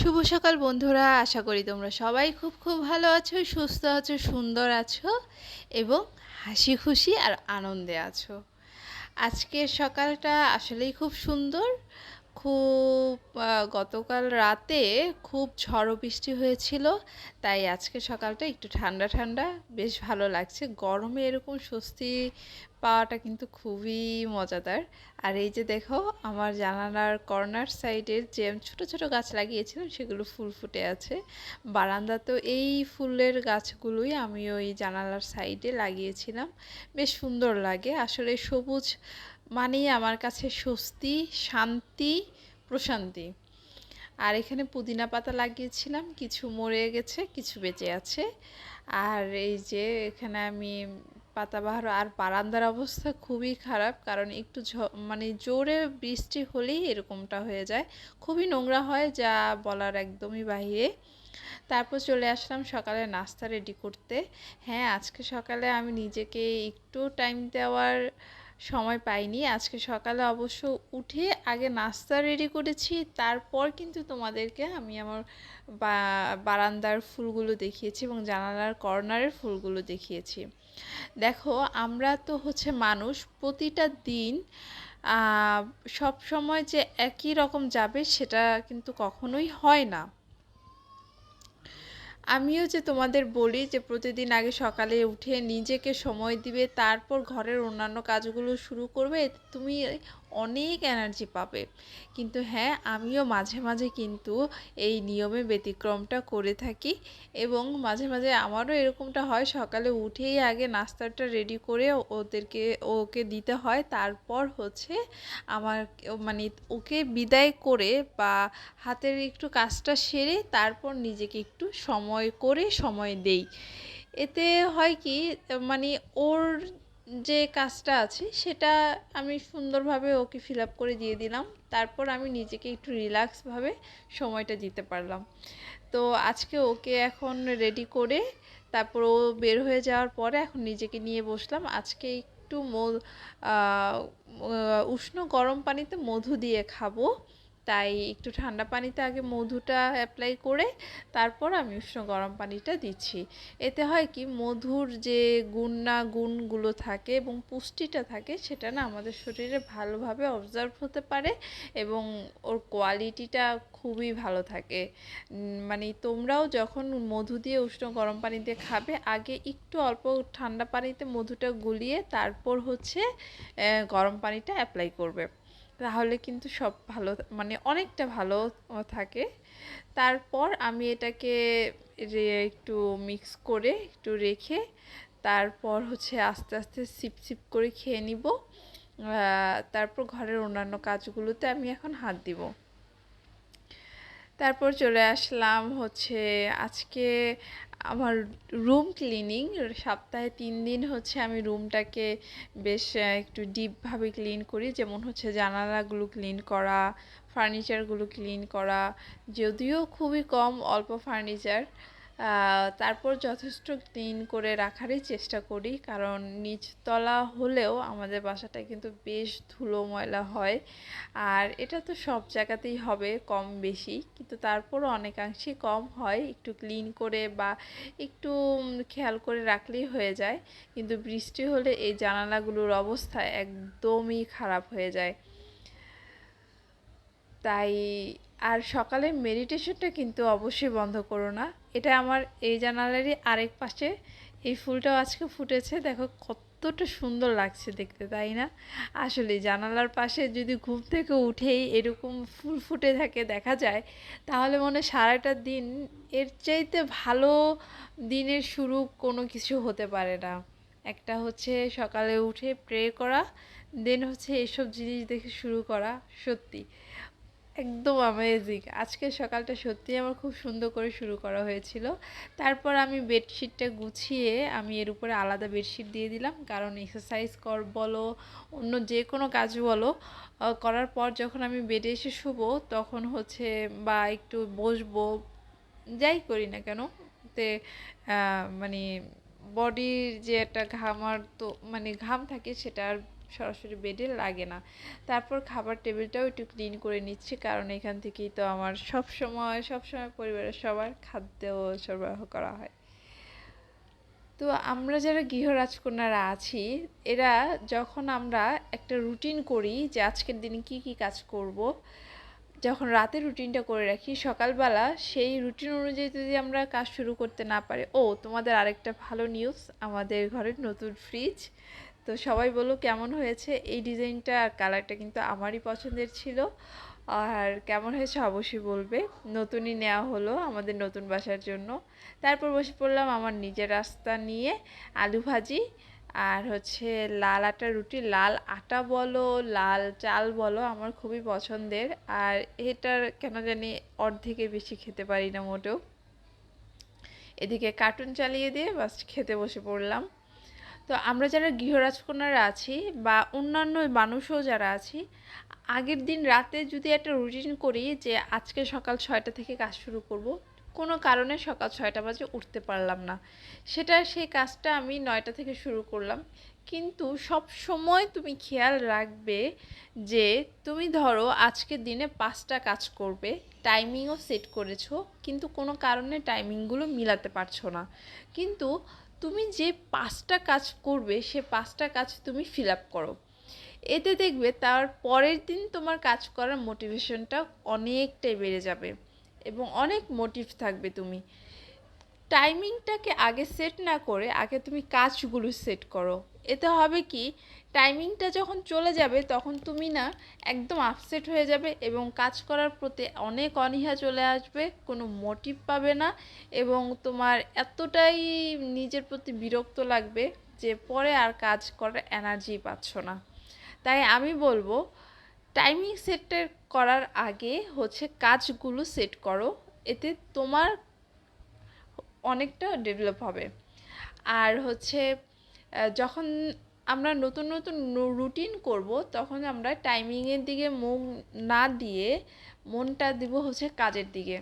শুভ সকাল বন্ধুরা, আশা করি তোমরা সবাই খুব খুব ভালো আছো, সুস্থ আছো, সুন্দর আছো এবং হাসি খুশি আর আনন্দে আছো। আজকের সকালটা আসলেই খুব সুন্দর খুব গতকাল রাতে খুব ঝড় বৃষ্টি হয়েছিল, তাই আজকে সকালটা একটু ঠান্ডা ঠান্ডা, বেশ ভালো লাগছে। গরমে এরকম স্বস্তি পাওয়াটা কিন্তু খুবই মজাদার। আর এই যে দেখো, আমার জানালার কর্নার সাইডের যে ছোট ছোট গাছ লাগিয়েছিলাম, সেগুলো ফুল ফুটে আছে। বারান্দা তো এই ফুলের গাছগুলোই আমি ওই জানালার সাইডে লাগিয়েছিলাম। বেশ সুন্দর লাগে। আসলে সবুজ মানেই আমার কাছে স্বস্তি, শান্তি প্রশান্তি। আর এখানে পুদিনা পাতা লাগিয়েছিলাম, কিছু মরে গেছে, কিছু বেঁচে আছে। আর এই যে এখানে আমি পাতাবাহার আর বারান্দার অবস্থা খুবই খারাপ, কারণ একটু মানে জোরে বৃষ্টি হলেই এরকমটা হয়ে যায়। খুবই নোংরা হয়, যা বলার একদমই বাহিরে। তারপর চলে আসলাম সকালে নাস্তা রেডি করতে। হ্যাঁ আজকে সকালে আমি নিজেকে একটু টাইম দেওয়ার সময় পাইনি। আজকে সকালে অবশ্য উঠে আগে নাস্তা রেডি করেছি, তারপর কিন্তু তোমাদেরকে আমি আমার বারান্দার ফুলগুলো দেখিয়েছি এবং জানালার কর্নারের ফুলগুলো দেখিয়েছি। দেখো, আমরা তো হচ্ছে মানুষ, প্রতিটা দিন সব সময় যে একই রকম যাবে সেটা কিন্তু কখনোই হয় না। আমিও যে তোমাদের বলি যে প্রতিদিন আগে সকালে উঠে নিজেকে সময় দিবে, তারপর ঘরের অন্যান্য কাজগুলো শুরু করবে, তুমি অনেক এনার্জি পাবে। কিন্তু হ্যাঁ আমিও মাঝে মাঝে কিন্তু এই নিয়মে ব্যতিক্রমটা করে থাকি এবং মাঝে মাঝে আমারও এরকমটা হয়, সকালে উঠেই আগে নাস্তাটা রেডি করে ওদেরকে, ওকে দিতে হয়। তারপর হচ্ছে আমার মানে ওকে বিদায় করে বা হাতের একটু কাজটা সেরে তারপর নিজেকে একটু সময় করে সময় দেই। এতে হয় কি মানে ওর যে কাজটা আছে সেটা আমি সুন্দরভাবে ওকে ফিল আপ করে দিয়ে দিলাম। তারপর আমি নিজেকে একটু রিল্যাক্সভাবে সময়টা দিতে পারলাম। তো আজকে ওকে এখন রেডি করে তারপর ও বের হয়ে যাওয়ার পরে এখন নিজেকে নিয়ে বসলাম। আজকে একটু উষ্ণ গরম পানিতে মধু দিয়ে খাব। তাই একটু ঠান্ডা পানিতে আগে মধুটা অ্যাপ্লাই করে তারপর আমি উষ্ণ গরম পানিটা দিচ্ছি। এতে হয় কি মধুর যে গুণ না গুণগুলো থাকে এবং পুষ্টিটা থাকে সেটা না আমাদের শরীরে ভালোভাবে অবজার্ভ হতে পারে এবং ওর কোয়ালিটিটা খুবই ভালো থাকে। মানে তোমরাও যখন মধু দিয়ে উষ্ণ গরম পানি দিয়ে খাবে, আগে একটু অল্প ঠান্ডা পানিতে মধুটা গুলিয়ে তারপর হচ্ছে গরম পানিটা অ্যাপ্লাই করবে। তাহলে কিন্তু সব ভালো মানে অনেকটা ভালো থাকে। তারপর আমি এটাকে একটু মিক্স করে একটু রেখে তারপর হচ্ছে আস্তে আস্তে সিপ সিপ করে খেয়ে নিব। তারপর ঘরের অন্যান্য কাজগুলোতে আমি এখন হাত দিব। তারপর চলে আসলাম হচ্ছে আজকে আমার রুম ক্লিনিং সপ্তাহে তিন দিন হচ্ছে আমি রুমটাকে বেশ একটু ডিপভাবে ক্লিন করি। যেমন হচ্ছে জানালাগুলো ক্লিন করা ফার্নিচারগুলো ক্লিন করা, যদিও খুবই কম অল্প ফার্নিচার তারপর যথেষ্ট ক্লিন করে রাখারই চেষ্টা করি, কারণ নিচতলা হলেও আমাদের বাসাটা কিন্তু বেশ ধুলো ময়লা হয়। আর এটা তো সব জায়গাতেই হবে, কম বেশি, কিন্তু তারপরও অনেকাংশেই কম হয়, একটু ক্লিন করে বা একটু খেয়াল করে রাখলেই হয়ে যায়, কিন্তু বৃষ্টি হলে এই জানালাগুলোর অবস্থা একদমই খারাপ হয়ে যায়। তাই আর সকালে মেডিটেশনটা কিন্তু অবশ্যই বন্ধ করো না। এটা আমার এই জানালারই আরেক পাশে এই ফুলটাও আজকে ফুটেছে। দেখো কতটা সুন্দর লাগছে দেখতে, তাই না? আসলে জানালার পাশে যদি ঘুম থেকে উঠেই এরকম ফুল ফুটে থাকে দেখা যায়, তাহলে মনে সারাটা দিন এর চাইতে ভালো দিনের শুরু কোনো কিছু হতে পারে না। একটা হচ্ছে সকালে উঠে প্রে করা দেন হচ্ছে এসব জিনিস দেখে শুরু করা, সত্যি। একদম অ্যামেজিং আজকের সকালটা সত্যি আমার খুব সুন্দর করে শুরু করা হয়েছিল। তারপর আমি বেডশিটটা গুছিয়ে আমি এর উপরে আলাদা বেডশিট দিয়ে দিলাম। কারণ এক্সারসাইজ কর বলো, অন্য যে কোনো কাজ বলো করার পর যখন আমি বেডে এসে শুবো, তখন হচ্ছে বা একটু বসবো, যাই করি না কেন, তে মানে বডির যে একটা ঘামার তো মানে ঘাম থাকে সেটা আর সরাসরি বেডে লাগে না। তারপর খাবার টেবিলটাও একটু ক্লিন করে নিচ্ছি, কারণ এখান থেকেই তো আমার সব সময় সব সময় পরিবারের সবার খাদ্য সরবরাহ করা হয়। তো আমরা যারা গৃহ রাজকন্যারা আছি, এরা যখন আমরা একটা রুটিন করি যে আজকের দিনে কি কি কাজ করব, যখন রাতে রুটিনটা করে রাখি, সকালবেলা সেই রুটিন অনুযায়ী যদি আমরা কাজ শুরু করতে না পারি, ও তোমাদের আরেকটা ভালো নিউজ আমাদের ঘরের নতুন ফ্রিজ তো সবাই বলো কেমন হয়েছে? এই ডিজাইনটা আর কালারটা কিন্তু আমারই পছন্দের ছিল। আর কেমন হয়েছে অবশ্যই বলবে। নতুনই নেওয়া হলো আমাদের নতুন বাসার জন্য। তারপর বসে পড়লাম আমার নিজের রাস্তা নিয়ে আলু ভাজি। আর হচ্ছে লাল আটা রুটি, লাল আটা বলো, লাল চাল বলো, আমার খুবই পছন্দের। আর এটার কেন জানি অর্ধেকে বেশি খেতে পারি না মোটেও। এদিকে কার্টুন চালিয়ে দিয়ে বাস খেতে বসে পড়লাম। তো আমরা যারা গৃহরাজকন্যারা আছি বা অন্যান্য মানুষও যারা আছি, আগের দিন রাতে যদি একটা রুটিন করি যে আজকে সকাল ছয়টা থেকে কাজ শুরু করব, কোনো কারণে সকাল ছয়টা বাজে উঠতে পারলাম না। সেটা, সেই কাজটা আমি নয়টা থেকে শুরু করলাম। কিন্তু সব সময় তুমি খেয়াল রাখবে যে তুমি ধরো আজকের দিনে পাঁচটা কাজ করবে টাইমিংও সেট করেছ, কিন্তু কোনো কারণে টাইমিংগুলো মিলাতে পারছ না। কিন্তু তুমি যে পাঁচটা কাজ করবে, সে পাঁচটা কাজ তুমি ফিল আপ করো। এতে দেখবে তার পরের দিন তোমার কাজ করার মোটিভেশনটা অনেকটাই বেড়ে যাবে এবং অনেক মোটিভ থাকবে তুমি। টাইমিংটাকে আগে সেট না করে আগে তুমি কাজগুলো সেট করো। এতে হবে কি, টাইমিংটা যখন চলে যাবে তখন তুমি না একদম আপসেট হয়ে যাবে এবং কাজ করার প্রতি অনেক অনীহা চলে আসবে, কোনো মোটিভ পাবে না এবং তোমার এতটাই নিজের প্রতি বিরক্ত লাগবে যে পরে আর কাজ করার এনার্জি পাচ্ছ না। তাই আমি বলব, টাইমিং সেটের করার আগে হচ্ছে কাজগুলো সেট করো। এতে তোমার অনেকটা ডেভেলপ হবে। আর হচ্ছে যখন আমরা নতুন নতুন রুটিন করব, তখন আমরা টাইমিংয়ের দিকে মুখ না দিয়ে মনটা দিব হচ্ছে কাজের দিকে।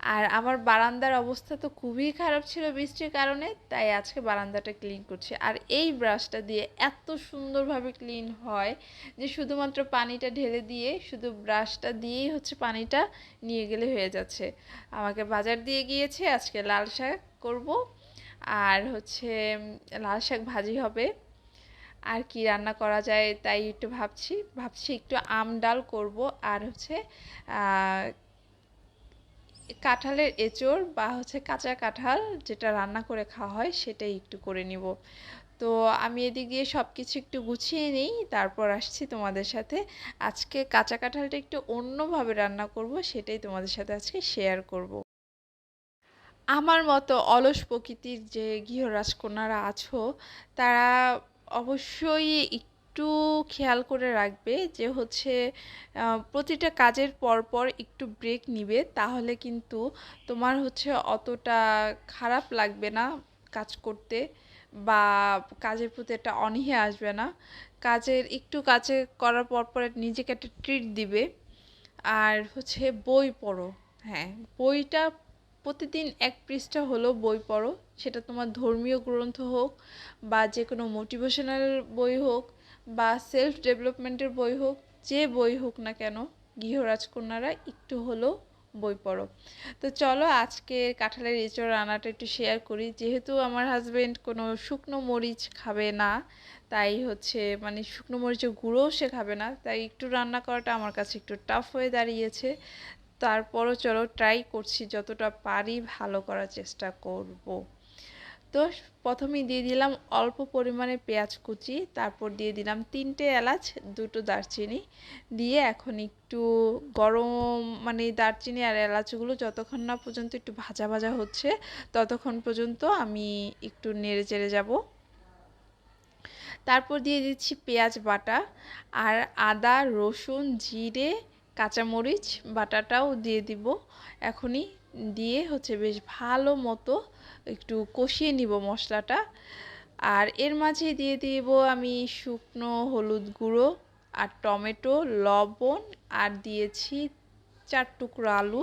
আর আমার বারান্দার অবস্থা তো খুবই খারাপ ছিল বৃষ্টির কারণে, তাই আজকে বারান্দাটা ক্লিন করছি। আর এই ব্রাশটা দিয়ে এত সুন্দরভাবে ক্লিন হয় যে শুধুমাত্র পানিটা ঢেলে দিয়ে শুধু ব্রাশটা দিয়েই হচ্ছে পানিটা নিয়ে গেলে হয়ে যাচ্ছে। আমাকে বাজার দিয়ে গিয়েছে, আজকে লাল শাক করব। আর হচ্ছে লাল শাক ভাজি হবে। আর কি রান্না করা যায় তাই একটু ভাবছি। ভাবছি একটু আম ডাল করব আর হচ্ছে কাঁঠালের এঁচড় বা হচ্ছে কাঁচা কাঁঠাল যেটা রান্না করে খাওয়া হয় সেটাই একটু করে নিব। তো আমি এদিক সব কিছু একটু গুছিয়ে নিই, তারপর আসছি তোমাদের সাথে। আজকে কাঁচা কাঁঠালটা একটু অন্যভাবে রান্না করব, সেটাই তোমাদের সাথে আজকে শেয়ার করব। আমার মতো অলস প্রকৃতির যে গৃহ রাজকন্যারা আছো, তারা অবশ্যই একটু খেয়াল করে রাখবে যে হচ্ছে প্রতিটা কাজের পর পর একটু ব্রেক নিবে, তাহলে কিন্তু তোমার হচ্ছে অতটা খারাপ লাগবে না কাজ করতে বা কাজের প্রতি একটা অনীহে আসবে না। কাজের একটু কাজে করার পর পর নিজেকে একটা ট্রিট দিবে। আর হচ্ছে বই পড়ো হ্যাঁ বইটা প্রতিদিন এক পৃষ্ঠা হলো বই পড়ো, সেটা তোমার ধর্মীয় গ্রন্থ হোক বা যে কোনো মোটিভেশনাল বই হোক বা সেলফ ডেভেলপমেন্টের বই হোক, যে বই হোক না কেন গৃহরাজকন্যারা একটু হলেও বই পড়ো। তো চলো আজকে কাঁঠালের এঁচড় রান্নাটা একটু শেয়ার করি। যেহেতু আমার হাজব্যান্ড কোনো শুকনো মরিচ খাবে না, তাই হচ্ছে মানে শুকনো মরিচের গুঁড়োও সে খাবে না, তাই একটু রান্না করাটা আমার কাছে একটু টাফ হয়ে দাঁড়িয়েছে। তারপরও চলো ট্রাই করছি, যতটা পারি ভালো করার চেষ্টা করব। তো প্রথমেই দিয়ে দিলাম অল্প পরিমাণে পেঁয়াজ কুচি, তারপর দিয়ে দিলাম তিনটে এলাচ, দুটো দারচিনি দিয়ে এখন একটু গরম মানে দারচিনি আর এলাচগুলো যতক্ষণ না পর্যন্ত একটু ভাজা ভাজা হচ্ছে, ততক্ষণ পর্যন্ত আমি একটু নেড়ে চেড়ে যাব। তারপর দিয়ে দিচ্ছি পেঁয়াজ বাটা আর আদা, রসুন, জিরে কাঁচামরিচ, বাটাটাও দিয়ে দিব। এখনই দিয়ে হচ্ছে বেশ ভালো মতো একটু কষিয়ে নিব মশলাটা। আর এর মাঝে দিয়ে দিব আমি শুকনো হলুদ গুঁড়ো আর টমেটো, লবণ আর দিয়েছি চার টুকরো আলু।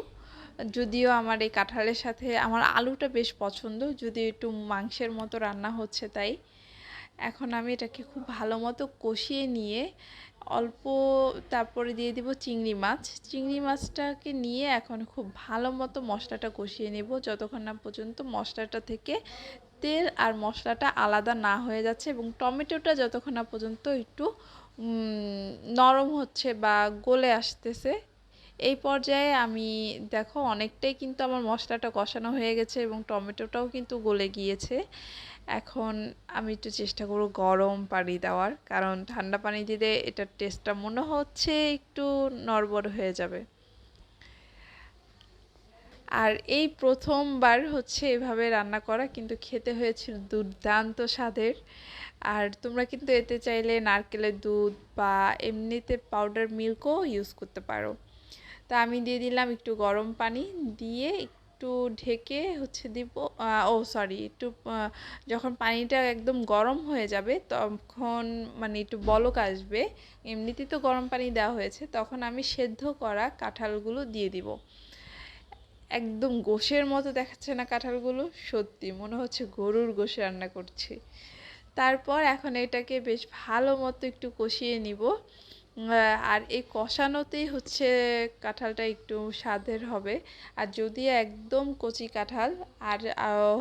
যদিও আমার এই কাঁঠালের সাথে আমার আলুটা বেশ পছন্দ যদি একটু মাংসের মতো রান্না হচ্ছে তাই। এখন আমি এটাকে খুব ভালো মতো কষিয়ে নিয়ে অল্প তারপরে দিয়ে দিব চিংড়ি মাছ। চিংড়ি মাছটাকে নিয়ে এখন খুব ভালো মতো মশলাটা কষিয়ে নেব। যতক্ষণ না পর্যন্ত মশলাটা থেকে তেল আর মশলাটা আলাদা না হয়ে যাচ্ছে এবং টমেটোটা যতক্ষণ না পর্যন্ত একটু নরম হচ্ছে বা গলে আসতেছে এই পর্যায়ে আমি, দেখো, অনেকটাই কিন্তু আমার মশলাটা কষানো হয়ে গেছে এবং টমেটোটাও কিন্তু গলে গিয়েছে। এখন আমি একটু চেষ্টা করব গরম পানি দেওয়ার, কারণ ঠান্ডা পানি দিলে এটার টেস্টটা মনে হচ্ছে একটু নড়বড় হয়ে যাবে। আর এই প্রথমবার হচ্ছে এভাবে রান্না করা, কিন্তু খেতে হয়েছিল দুর্দান্ত স্বাদের। আর তোমরা কিন্তু এতে চাইলে নারকেলের দুধ বা এমনিতে পাউডার মিল্কও ইউজ করতে পারো। তা আমি দিয়ে দিলাম একটু গরম পানি দিয়ে একটু ঢেকে হচ্ছে দিব ও সরি একটু যখন পানিটা একদম গরম হয়ে যাবে তখন মানে একটু বলক আসবে এমনিতে তো গরম পানি দেওয়া হয়েছে, তখন আমি সেদ্ধ করা কাঁঠালগুলো দিয়ে দিব। একদম গোশের মতো দেখাচ্ছে না কাঁঠালগুলো, সত্যি মনে হচ্ছে গরুর গোশে রান্না করছি। তারপর এখন এটাকে বেশ ভালো মতো একটু কষিয়ে নিব। আর এই কষানোতেই হচ্ছে কাঁঠালটা একটু স্বাদের হবে। আর যদি একদম কচি কাঁঠাল আর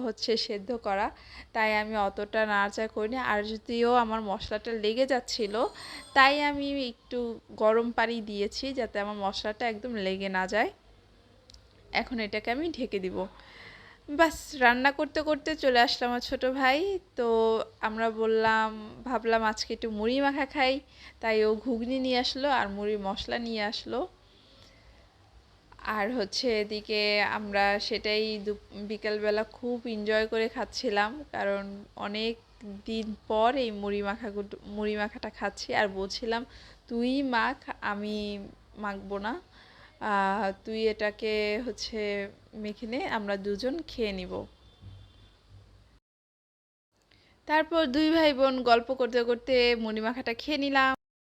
হচ্ছে সেদ্ধ করা, তাই আমি অতটা নাড়াচাড়া করিনি। আর যদিও আমার মশলাটা লেগে যাচ্ছিল, তাই আমি একটু গরম পানি দিয়েছি যাতে আমার মশলাটা একদম লেগে না যায়। এখন এটাকে আমি ঢেকে দিব। বাস, রান্না করতে করতে চলে আসলাম আমার ছোটো ভাই। তো আমরা বললাম, ভাবলাম আজকে একটু মুড়ি মাখা খাই। তাই ও ঘুগনি নিয়ে আসলো আর মুড়ি মশলা নিয়ে আসলো। আর হচ্ছে এদিকে আমরা সেটাই বিকালবেলা খুব এনজয় করে খাচ্ছিলাম। কারণ অনেক দিন পর এই মুড়ি মাখাগুলো মুড়ি মাখাটা খাচ্ছি। আর বলছিলাম, তুই মাখ, আমি মাখবো না। তুই এটাকে হচ্ছে মেখে নে, আমরা দুজন খেয়ে নিব। তারপর দুই ভাই বোন গল্প করতে করতে মুড়ি মাখাটা খেয়ে নিলাম।